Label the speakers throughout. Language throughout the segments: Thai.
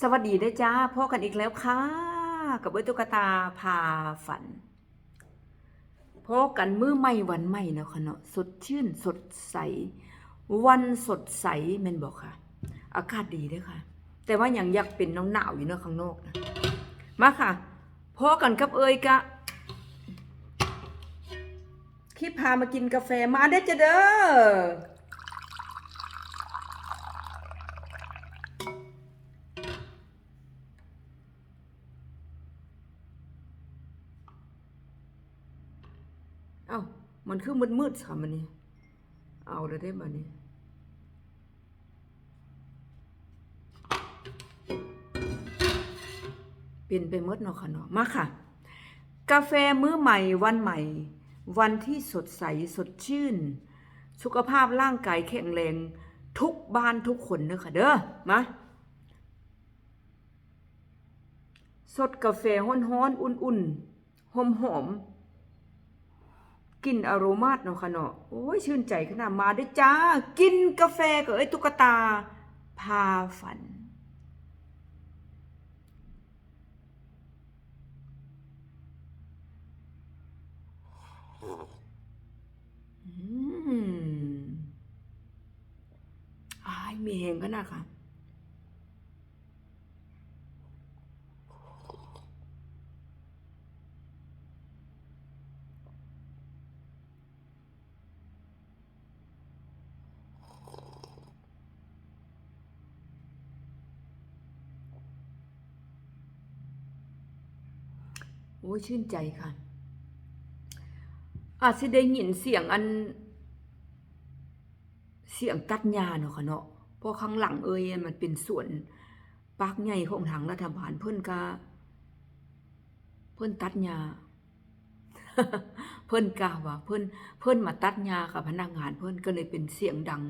Speaker 1: สวัสดีได้จ้าพ่อกันอีกแล้วค่ะ กับเอ้ยตุ๊กตาพาฝันพ่อกันมือใหม่วันใหม่เนาะค่ะเนาะสดชื่นสดใส วันสดใสแม่นบอกค่ะ อากาศดีด้วยค่ะ แต่ว่ายังอยากเป็นน้องหนาวอยู่เนาะข้างนอกนะมาค่ะพ่อกันกับเอ้ยกะที่พามากินกาแฟมาได้จ้ะเด้อ เอ้ามันคือมืดมืดๆค่ะมันนี่เอาเลยได้บ่นี้เปลี่ยนไปมดเนาะค่ะเนาะมาค่ะ กาแฟมื้อใหม่วันใหม่ วันที่สดใสสดชื่น สุขภาพร่างกายแข็งแรง ทุกบ้านทุกคนเด้อค่ะเด้อมาสดกาแฟฮ้อนๆ อุ่นๆ หอมๆ กินอโรมาตเนาะค่ะเนาะโอ้ยชื่นใจขนาดมาได้อจ้า กินกาแฟกับไอ้ตุ๊กตา พาฝัน อืมอายมีแหงก็น่าค่ะ โอ้ยชื่นใจค่ะ อาจจะได้ยินเสียงอัน เสียงตัดหญ้าเนาะค่ะเนาะเพราะข้างหลังเอ้ยมันเป็นส่วนปากใหญ่ของทางรัฐบาลเพิ่นก็เพิ่นตัดหญ้าเพิ่นกล่าว่าเพิ่นเพิ่นมาตัดหญ้าค่ะพนักงานเพิ่นก็เลยเป็นเสียงดัง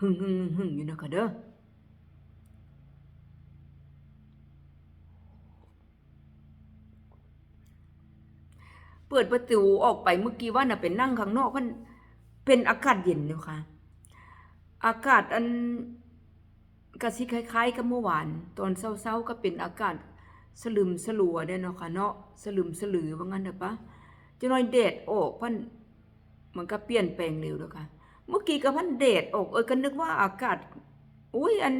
Speaker 1: หึ่งหึ่งหึ่งอยู่นะค่ะเด้อ เปิดประตูออกไปเมื่อกี้ว่าน่ะเป็นนั่งข้างนอกมันเป็นอากาศเย็นเนาะค่ะ อากาศอันกระสิคล้ายๆ กับเมื่อวาน ตอนเช้าๆก็เป็นอากาศสลึมสลัวเด้อเนาะค่ะเนาะสลึมสลือว่างั้นเด้อปะจะน้อยแดดออกพันมันก็เปลี่ยนแปลงเร็วแล้วค่ะ เมื่อกี้ก็พันแดดออกเอ้ยก็นึกว่าอากาศอุ้ยอัน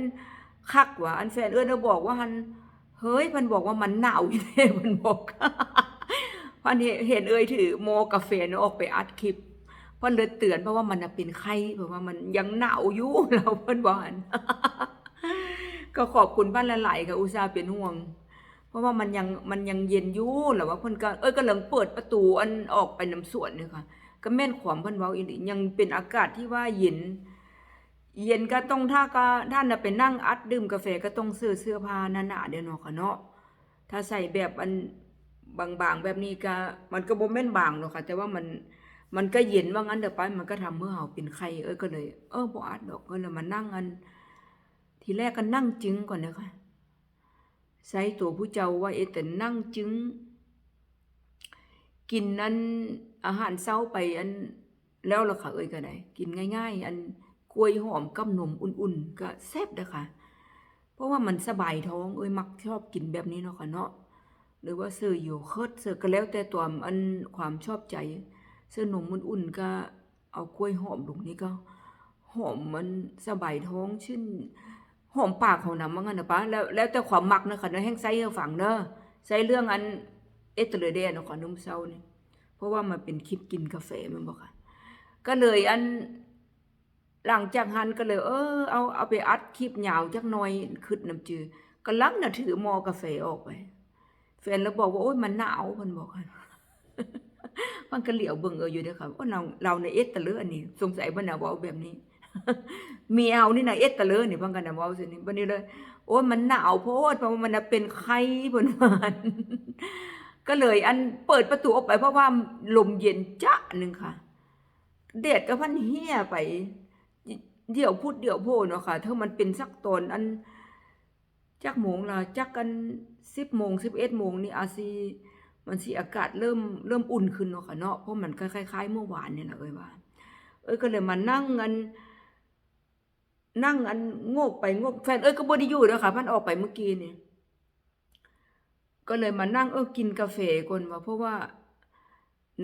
Speaker 1: คักว่ะอันแฟนเอ้ยเราบอกว่าหันเฮ้ยมันบอกว่ามันหนาวอยู่เด้มันบอก พันเห็นเอ่ยถือโมกาแฟเนอะอกไปอัดคลิปพันเลยเตือนเพราะว่ามันน่ะเป็นไข้เพราะว่ามันยังหนาวอยู่เราเพิ่นบอกฮันก็ขอบคุณบ้านละหลายค่ะอุตส่าห์เป็นห่วง เพราะว่ามันยังมันยังเย็นอยู่แล้วว่าเพิ่นก็เอ้ยก็เลิงเปิดประตูอันออกไปน้ำสวนเนี่ยค่ะ ก็แม่นความเพิ่นเว้าอีหลียังเป็นอากาศที่ว่าเย็นเย็นก็ต้องถ้าก็ท่านน่ะไปนั่งอัดดื่มกาแฟก็ต้องซื้อเสื้อผ้าหนาๆเด้อเนาะค่ะเนาะถ้าใส่แบบอัน บางๆแบบนี้ก็มันก็บ่แม่นบางหรอกค่ะ แต่ว่ามันมันก็เย็นว่างั้นเดี๋ยวไป มันก็ทำเมื่อเฮาเป็นไข้เอ้ยก็เลย เออบ่อัดดอกก็เลยมานั่งอัน ทีแรกก็นั่งจึงก่อนนะคะใส่ตัวผู้เจ้าว่าเอะแต่นั่งจึงกินนั้นอาหารเช้าไปอันแล้วล่ะค่ะเอ้ยก็ได้กินง่าย ๆ อันกล้วยหอมกับนมอุ่นๆ ก็แซ่บเด้อค่ะ เพราะว่ามันสบายท้องเอ้ยมักชอบกินแบบนี้เนาะค่ะเนาะ หรือว่าซื้อโยเคิร์ตซื้อก็แล้วแต่ตัวอันความชอบใจซื้อนมมันอุ่นก็เอากล้วยหอมลงนี่ก็หอมมันสบายท้องชื่นหอมปากของน้ำว่างั้นนะปะแล้วแล้วแต่ความมักนะคะเนาะแห้งไซให้ฟังเด้อใส่เรื่องอันเอสเตอร์เดนเนาะค่ะนุ่มเซานี่เพราะว่ามันเป็นคลิปกินกาแฟมันบอกค่ะก็เลยอันหลังจากหันก็เลย เออเอาเอาไปอัดคลิปยาวจักหน่อยขึ้นน้ำจือก็ลังน่ะถือหมอกาแฟออกไป แฟนแล้วบอกว่าโอ๊ยมันหนาวเพิ่นบอกค่ะมันก็เหลียวเบิ่งเอออยู่เด้อค่ะว่าเราเราในเอสตะเลออันนี้ สงสัยบ่น่ะเว้าแบบนี้มียวนี่นะเอสตะเลอนี่เพิ่นก็น่ะเว้าซินี่บัดนี้เลยโอ้ยมันหนาวโพดเพราะว่ามันน่ะเป็นไข้เพิ่นว่าก็เลยอันเปิดประตูออกไปเพราะว่าลมเย็นจ๊ะหนึงค่ะแดดก็พันเหี่ยไป เดี๋ยวพูดเดี๋ยวโพเนาะค่ะถ้ามันเป็นสักตอนอัน จักโมงละจักกันสิบโมงสิบเอ็ดโมงนี่อาซีมันสิอากาศเริ่มเริ่มอุ่นขึ้นเนาะค่ะเนาะเพราะมันคล้ายๆเมื่อวานเนี่ยแหละเอ้ยว่า เอ้ยก็เลยมานั่งกันนั่งอันโงกไปโงกแฟนเอ้ยก็บ่ได้อยู่เด้อค่ะพันออกไปเมื่อกี้เนี่ยก็เลยมานั่งเออกินกาแฟก่อนว่าเพราะว่า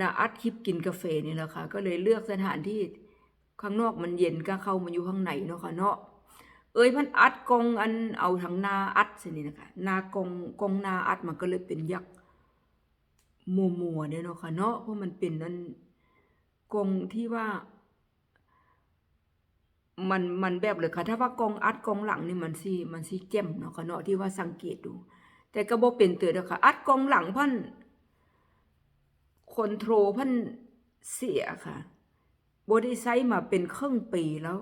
Speaker 1: นาอัดคลิปกินกาแฟนี่แหละค่ะ ก็เลยเลือกสถานที่ข้างนอกมันเย็นก็เข้ามาอยู่ข้างในเนาะค่ะเนาะ เอ้ยมันอัดกองอันเอาทางนาอัดสินี่นะคะนากองกองนาอัดมันก็เลยเป็นยักษ์มัวมัวๆเนี่ยเนาะค่ะเนาะเพราะมันเป็นนั่นกองที่ว่า มันมันแบบเลยค่ะถ้าว่ากองอัดกองหลังนี่มันสิมันสิเจ่มเนาะค่ะเนาะที่ว่าสังเกตดู แต่ก็บ่เป็นเตือเด้อค่ะอัดกองหลังพันคอนโทรลพันเสียค่ะบ่ได้ใช้มาเป็นครึ่งปีแล้ว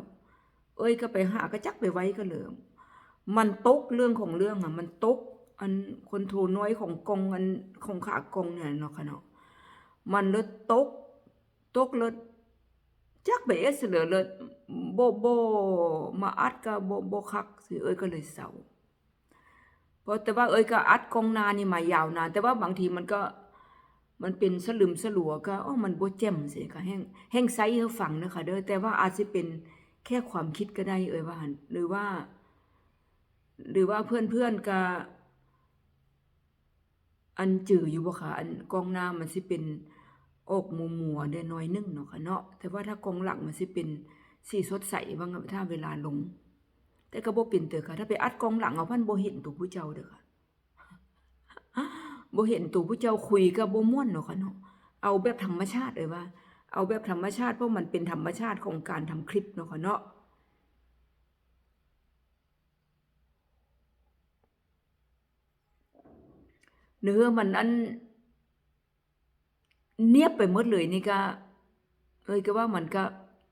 Speaker 1: เอ้ยก็ไปหากระจักไปไว้ก็เหลิมมันตกเรื่องของเรื่องอะ มันตกอันคนโทน้อยของกองอันของขากองเนี่ยเนาะค่ะเนาะมันเลยตกตกเลยจักไปเอสเหลือเลยโบโบมาอัดก็โบโบคักสิเอ้ยก็เลยเศร้าเพราะแต่ว่าเอ้ยก็อัดกองนานี่มายาวนานแต่ว่าบางทีมันก็มันเป็นสลึมสลัวก็อ๋อมันบ่แจ่มสิค่ะแห้งแห้งไซส์เฮาฟังนะคะเด้อแต่ว่าอาจสิเป็น แค่ความคิดก็ได้เอ้ยว่าหันหรือว่า หรือว่าเพื่อนๆก็อันจืออยู่บ่ค่ะอันกองหน้ามันสิเป็นอกมัวมัวได้น้อยนึงเนาะค่ะเนาะแต่ว่าถ้ากองหลังมันสิเป็นสีสดใสบางถ้าเวลาลง แต่ก็บ่เป็นเด้อค่ะ ถ้าไปอัดกองหลังเอาพันบ่เห็นตัวผู้เจ้าเด้อค่ะบ่เห็นตัวผู้เจ้าคุยก็บ่ม่วนเนาะค่ะเนาะเอาแบบธรรมชาติเลยว่า เอาแบบธรรมชาติเพราะมันเป็นธรรมชาติของการทำคลิปเนาะค่ะเนาะเนื้อมันอันเนียบไปหมดเลยนี่ก็เอ้ยก็ว่ามันก็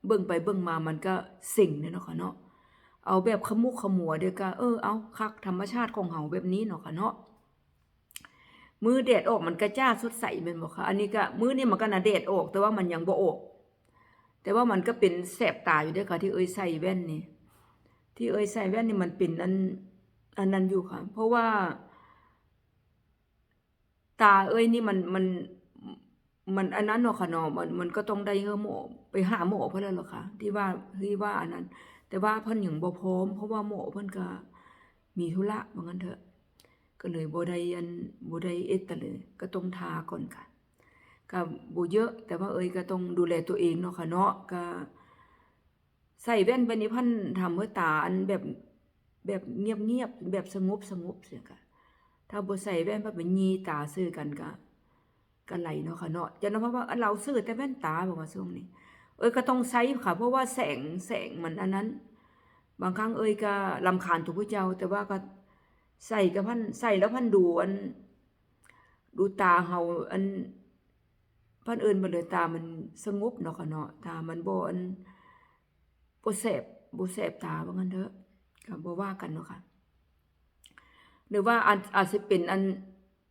Speaker 1: เบิ่งไปเบิ่งมามันก็สิ่งเนาะค่ะเนาะเอาแบบขมุกขมัวเด้อก็เออเอาคักธรรมชาติของเฮาแบบนี้เนาะค่ะเนาะ มือแดดออกมันก็จ้าสดใสแม่นบ่คะอันนี้ก็มือนี่มันก็น่ะแดดออก แต่ว่ามันยังบ่ออก แต่ว่ามันก็เป็นแสบตาอยู่ด้อค่ะ ที่เอ้ยใส่แว่นนี่ ที่เอ้ยใส่แว่นนี่มันเป็นอันอันนั้นอยู่ค่ะ เพราะว่า ตาเอ้ยนี่มันมันมันอันนั้นเนาะค่ะเนาะมันมันก็ต้องได้เฮอหมอไปหาหมอเพิ่อนแล้วค่ะ ที่ว่าที่ว่าอันนั้น แต่ว่าเพิ่นยังบ่พร้อม เพราะว่าหมอเพิ่นก็มีธุระว่างั้นเถอะ ก็เลยบได้อันบไดเอตเลยก็ต้องทาก่อนค่ะก็บ่เยอะ แต่ว่าเอ้ยก็ต้องดูแลตัวเองเนาะค่ะเนาะก็ใส่แว่นไปนี่พันทำเพื่อตาอันแบบแบบเงียบๆแบบสงบสงบเสียค่ะถ้าบ่ใส่แว่นพันไปยีตาซื้อกันก็กันไหลเนาะค่ะเนาะจะนาะเพราะว่าเราซื้อแต่แว่นตาบอกว่าช่วงนี้ เอ้ยก็ต้องใช้ค่ะ เพราะว่าแสงแสงมันอันนั้น บางครั้งเอ้ยก็รำคาญทุกผู้เจ้า แต่ว่าก็ ใส่กับพันใส่แล้วพันดูอัน ดูตาเฮาอันพันเอิญมาเลยตามันสงบเนาะค่ะเนาะตามันบ่อันบ่แสบบ่แสบตาว่างั้นเถอะก็บ่ว่ากันเนาะค่ะหรือว่าอาจอาจจะเป็นอัน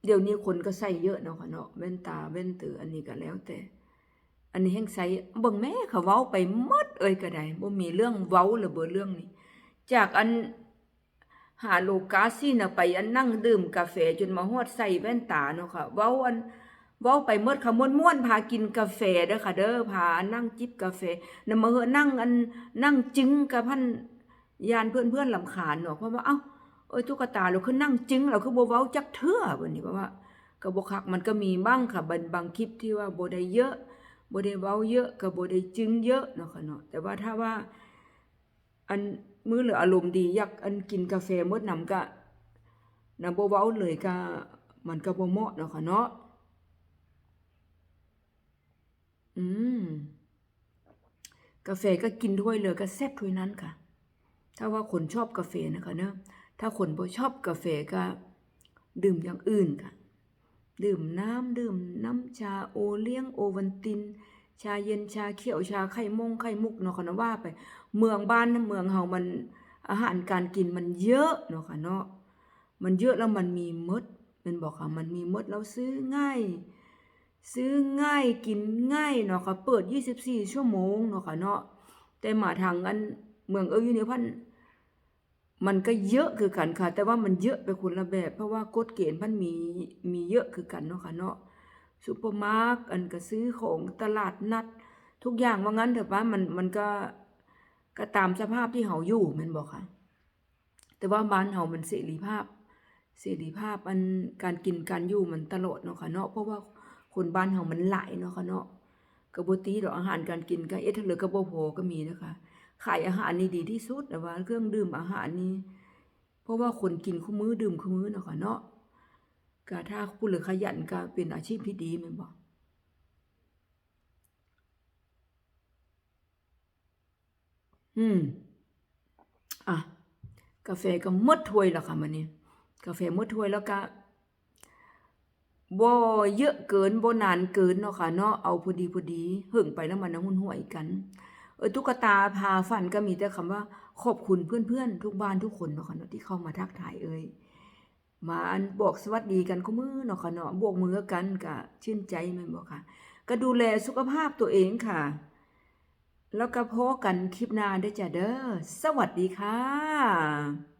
Speaker 1: เดี๋ยวนี้คนก็ใส่เยอะเนาะค่ะเนาะแว่นตาแว่นตืออันนี้ก็แล้วแต่ อันนี้แห่งใส่เบิ่งแม่เขาเว้าไปหมดเอ้ยก็ได้บ่มีเรื่องเว้าหรือบ่เรื่องนี้ จากอัน หาโลกาซี่น่ะไปอันนั่งดื่มกาแฟจนมาฮอดใส่แว่นตาเนาะค่ะเว้าอันเว้าไปหมดค่ะม่วนพากินกาแฟเด้อค่ะ เด้อพานั่งจิบกาแฟนำมาเฮอนั่งอันนั่งจึงกับพันยานเพื่อนๆลำคาญเนาะเพราะว่าเอ้าเอ้ยตุ๊กตาเราคือนั่งจึงเราคือบ่เว้าจักเทื่อบัดนี้เพราะว่าก็บ่คักมันก็มีบ้างค่ะบางบางคลิปที่ว่าบ่ได้เยอะบ่ได้เว้าเยอะก็บ่ได้จึงเยอะเนาะค่ะเนาะแต่ว่าถ้าว่าอัน มื้อหรืออารมณ์ดีอยากอันกินกาแฟมดน้ำก็นำบ่เว้าเลยก็มันก็บ่เหมาะเนาะค่ะเนาะอืมกาแฟก็กินถ้วยเลยก็แซ่บถ้วยนั้นค่ะ ถ้าว่าคนชอบกาแฟนะคะเนอะถ้าคนบ่ชอบกาแฟก็ดื่มอย่างอื่นค่ะ ดื่มน้ำดื่มน้ำชาโอเลี้ยงโอวันติน ชาเย็นชาเขียวชาไข่มงไข่มุกเนาะค่ะเนาะว่าไป เมืองบ้านเมืองเฮามันอาหารการกินมันเยอะเนาะค่ะเนาะมันเยอะแล้วมันมีมดเป็นบอกค่ะมันมีมดแล้วซื้อง่าย ซื้อง่ายกินง่ายเนาะค่ะเปิด 24 ชั่วโมงเนาะค่ะเนาะแต่มาทางอันเมืองเอ้ยอยู่นี่พันมันก็เยอะคือกันค่ะ แต่ว่ามันเยอะไปคนละแบบ เพราะว่ากฎเกณฑ์มันมีมีเยอะคือกันเนาะค่ะเนาะ ซูเปอร์มาร์ทอันก็ซื้อของตลาดนัด ทุกอย่างว่างั้นเถอะว่ามันมันก็ก็ตามสภาพที่เฮาอยู่ม่นบ่คะแต่ว่าบ้านเฮามันเสรีภาพ เสรีภาพอันการกินการอยู่มันตลอดเนาะค่ะเนาะเพราะว่าคนบ้านเฮามันหลายเนาะค่ะเนาะก็บ่ตีดอกอาหารการกินก็เอ็ดเลอก็บ่พก็มีนะคะขายอาหารนี่ดีที่สุดแต่ว่าเครื่องดื่มอาหารนี่เพราะว่าคนกินคู่มื้อดื่มคู่มื้อเนาะค่ะเนาะ ก็ถ้าผู้เหลือขยันก็เป็นอาชีพที่ดีม่นบ่อืม อะ กาแฟก็มดถ้วยแล้วค่ะมื้อนี้กาแฟมดถ้วยแล้วก็บ่เยอะเกินบ่นานเกินเนาะค่ะเนาะเอาพอดีพอดีหึงไปแล้วมันนะหุ่นหวยกัน เออตุ๊กตาพาฝันก็มีแต่คำว่า ขอบคุณเพื่อนๆ ทุกบ้านทุกคนเนาะค่ะเนาะที่เข้ามาทักทายเอ่ย มาอันบอกสวัสดีกันก็มือเนาะค่ะเนาะบวกมือกันกะชื่นใจมันบ่ค่ะ ก็ดูแลสุขภาพตัวเองค่ะ แล้วก็พบกันคลิปหน้าได้จ้ะเด้อสวัสดีค่ะ